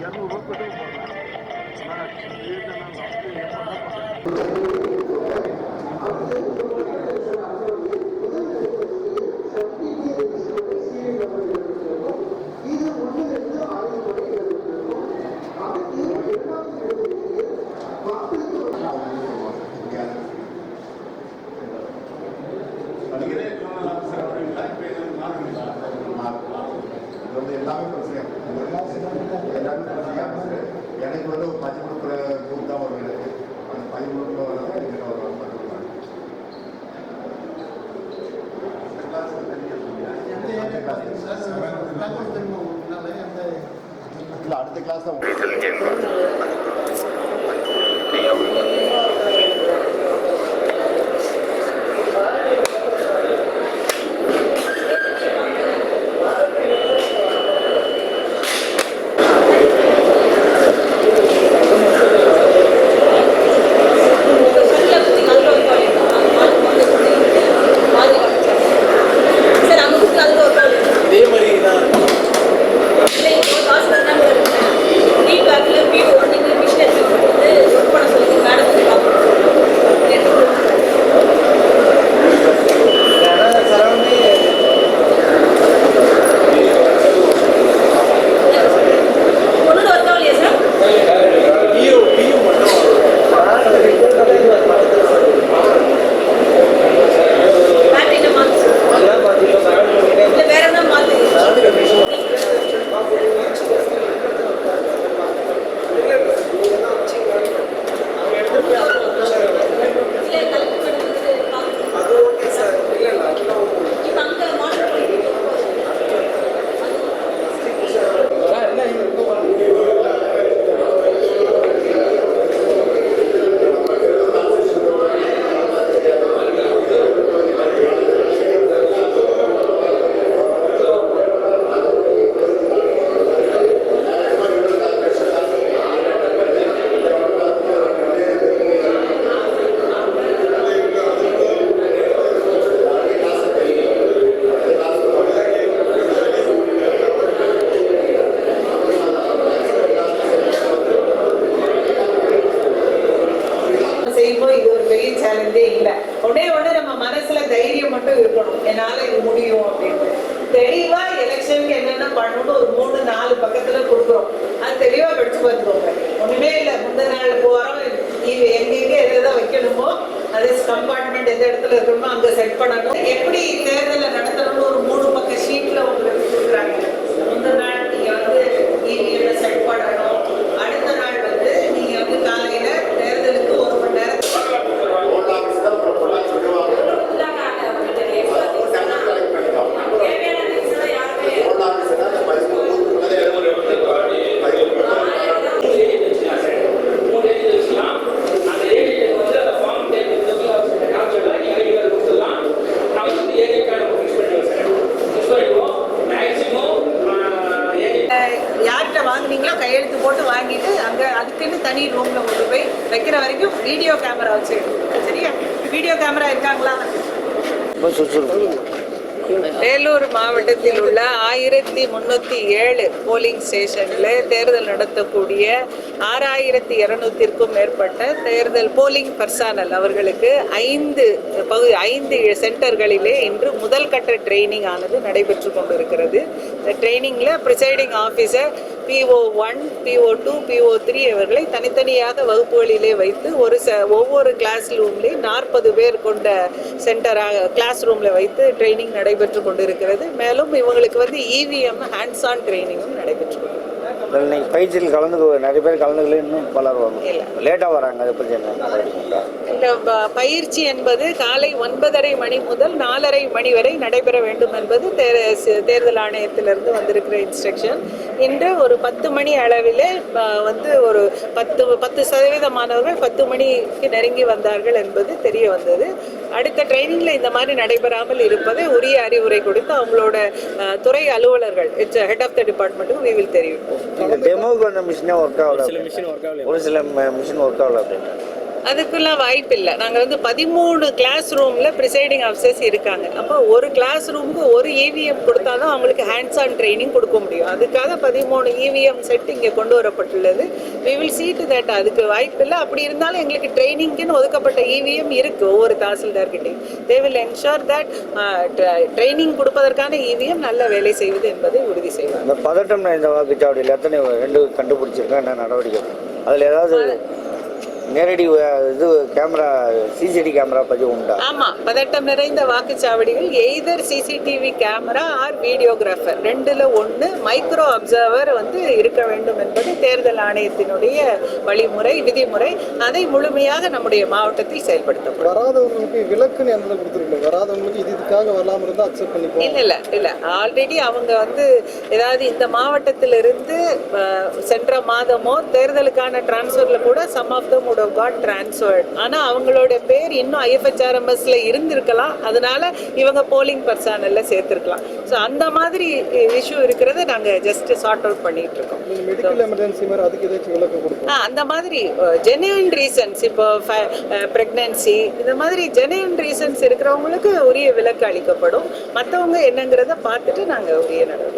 இரநூறுவா பெட்ரோல் போடுறேன் ஆனால் ரேட்டு நான் வந்து எல்லாமே பிரச்சனை எல்லாமே பிரச்சனையாக இருக்குது எனக்கு வந்து ஒரு பஞ்சு கொடுக்குற குரூப் தான் வரும் எனக்கு அந்த பஞ்சு கொடுக்குற வரதான் எனக்கு வருவாங்க இல்லை அடுத்த கிளாஸ் தான் மட்டும் இருக்கணும். என்னால இது முடியும் அப்படின்னு. தெளிவா எலெக்ஷனுக்கு என்னென்ன பண்ணணும்னு ஒரு மூணு நாலு பக்கத்துல கொடுக்குறோம். அது தெளிவா படிச்சு பார்த்துக்கோங்க. ஒண்ணுமே இல்லை. முந்தின நாள் போறோம். இது எங்கெங்க எதை வைக்கணுமோ அதே கம்பார்ட்மெண்ட் எந்த இடத்துல இருக்கணுமோ அங்க செட் பண்ணணும். எப்படி தேர்தல் நடத்தணும்னு ஒரு மூணு பக்க ஷீட்ல உங்களுக்கு கொடுக்குறாங்க முந்தின நாள் நீங்க வந்து இவிஎம் செட் பண்ணணும் அடுத்த நாள் வந்து நீங்க வந்து காலையில தேர்தலுக்கு ஒரு மணி நேரம் ஓல்ட் ஆஃபீஸ் தான் ப்ரொப்போலாம் சொல்லுவாங்க ஓல்ட் ஆஃபீஸ் தான் இந்த பைசா அஹ் யார்கிட்ட வாங்குனீங்களோ கையெழுத்து போட்டு வாங்கிட்டு அங்க அதுக்குன்னு தனி ரூம்ல கொண்டு போய் வைக்கிற வரைக்கும் வீடியோ கேமரா வச்சு. சரியா? வீடியோ கேமரா இருக்காங்களா? வேலூர் மாவட்டத்தில் உள்ள ஆயிரத்தி முன்னூத்தி ஏழு போலிங் ஸ்டேஷன்ல தேர்தல் நடத்தக்கூடிய ஆறாயிரத்தி இருநூத்திற்கும் மேற்பட்ட தேர்தல் போலிங் பர்சனல் அவர்களுக்கு ஐந்து பகுதி ஐந்து சென்டர்களிலே இன்று முதல் கட்ட ட்ரைனிங் ஆனது நடைபெற்று கொண்டிருக்கிறது. இந்த ட்ரைனிங்ல presiding officer PO one PO two PO three அவர்களை தனித்தனியாக வகுப்புகளிலே வைத்து ஒரு ச ஒவ்வொரு கிளாஸ் ரூம்லேயும் நாற்பது பேர் கொண்ட சென்டராக கிளாஸ் ரூமில் வைத்து ட்ரைனிங் நடைபெற்று கொண்டிருக்கிறது. மேலும் இவங்களுக்கு வந்து இவிஎம் ஹேண்ட்ஸ் ஆன் ட்ரைனிங்கும் நடைபெற்று கொண்டிருக்கிறது. இன்னைக்கு பயிற்சியில் கலந்து நிறைய பேர் கலந்துக்கல இன்னும் பலர் வரும். இல்ல. லேட்டாக வராங்க அதை பற்றி என்ன இந்த பயிற்சி என்பது காலை ஒன்பதரை மணி முதல் நாலரை மணி வரை நடைபெற வேண்டும் என்பது தேர்தல் ஆணையத்திலிருந்து வந்திருக்கிற இன்ஸ்ட்ரக்ஷன் இன்று ஒரு பத்து மணி அளவிலே வந்து ஒரு பத்து பத்து சதவீத மாணவர்கள் பத்து மணிக்கு நெருங்கி வந்தார்கள் என்பது தெரிய வந்தது. அடுத்த ட்ரைனிங்கில் இந்த மாதிரி நடைபெறாமல் இருப்பதை உரிய அறிவுரை கொடுத்து அவங்களோட துறை அலுவலர்கள் இட்ஸ் ஹெட் ஆஃப் த டிபார்ட்மெண்ட்டுக்கு we will தெரிவிப்போம். இந்த டெமோவுக்கு வந்த மிஷினே ஒர்க் ஆகல. சில மிஷின் ஒர்க் ஆகல. ஒரு சில மிஷின் ஒர்க் ஆகல அப்படின்ட்டு அதுக்கெல்லாம் வாய்ப்பு இல்லை. நாங்கள் வந்து பதிமூணு கிளாஸ் ரூமில் ப்ரிசைடிங் ஆஃபீஸர்ஸ் இருக்காங்க. அப்போ ஒரு கிளாஸ் ரூமுக்கு ஒரு இவிஎம் கொடுத்தா தான் அவங்களுக்கு ஹேண்ட்ஸ் ஆன் ட்ரைனிங் கொடுக்க முடியும். அதுக்காக பதிமூணு இவிஎம் செட் இங்கே கொண்டு வரப்பட்டுள்ளது. We will see to that. அதுக்கு வாய்ப்பு இல்லை. அப்படி இருந்தாலும் எங்களுக்கு ட்ரைனிங்க்குன்னு ஒதுக்கப்பட்ட இவிஎம் இருக்குது ஒவ்வொரு தாசில்தார்கிட்டையும். They will ensure that training கொடுப்பதற்கான இவிஎம் நல்ல வேலை செய்வது என்பதை உறுதி செய்வாங்க. பதட்டம் இந்த வாக்குச்சாவடியில் எத்தனை ரெண்டு கண்டுபிடிச்சிருக்கா என்ன நடவடிக்கை? அதில் ஏதாவது நேரடி இது கேமரா சிசிடி கேமரா பதிவு உண்டா? ஆமா பதட்டம் நிறைந்த வாக்குச்சாவடிகள் either CCTV camera or videographer. ரெண்டுல ஒன்று மைக்ரோ அப்சர்வர் வந்து இருக்க வேண்டும் என்பது தேர்தல் ஆணையத்தினுடைய வழிமுறை விதிமுறை. அதை முழுமையாக நம்முடைய மாவட்டத்தில் செயல்படுத்தப்படும். வராதவங்களுக்கு விலக்குன்னு எந்த கொடுத்துருக்கீங்க? வராதவங்களுக்கு இது இதுக்காக வரலாம இருந்தா அக்செப்ட் பண்ணிப்போம். இல்ல இல்ல இல்ல. ஆல்ரெடி அவங்க வந்து ஏதாவது இந்த மாவட்டத்திலிருந்து சென்ற மாதமோ தேர்தலுக்கான டிரான்ஸ்ஃபர்ல கூட some of them would have got transferred. ஆனா அவங்களோட பேர் இன்னும் ஐஎஃப்ஹெச்ஆர்எம்எஸ்ல இருந்திருக்கலாம். அதனால இவங்க போலிங் பர்சனல்ல சேர்த்திருக்கலாம். ஸோ அந்த மாதிரி இஷ்யூ இருக்கிறத நாங்க ஜஸ்ட் சார்ட் அவுட் பண்ணிட்டு இருக்கோம். ஆ, அந்த மாதிரி ஜெனுவின் ரீசன்ஸ் இப்போ ப்ரெக்னன்சி இந்த மாதிரி ஜெனுவின் ரீசன்ஸ் இருக்கிறவங்களுக்கு உரிய விலக்கு அளிக்கப்படும். மற்றவங்க என்னங்கிறத பார்த்துட்டு நாங்கள் உரிய நடவடிக்கை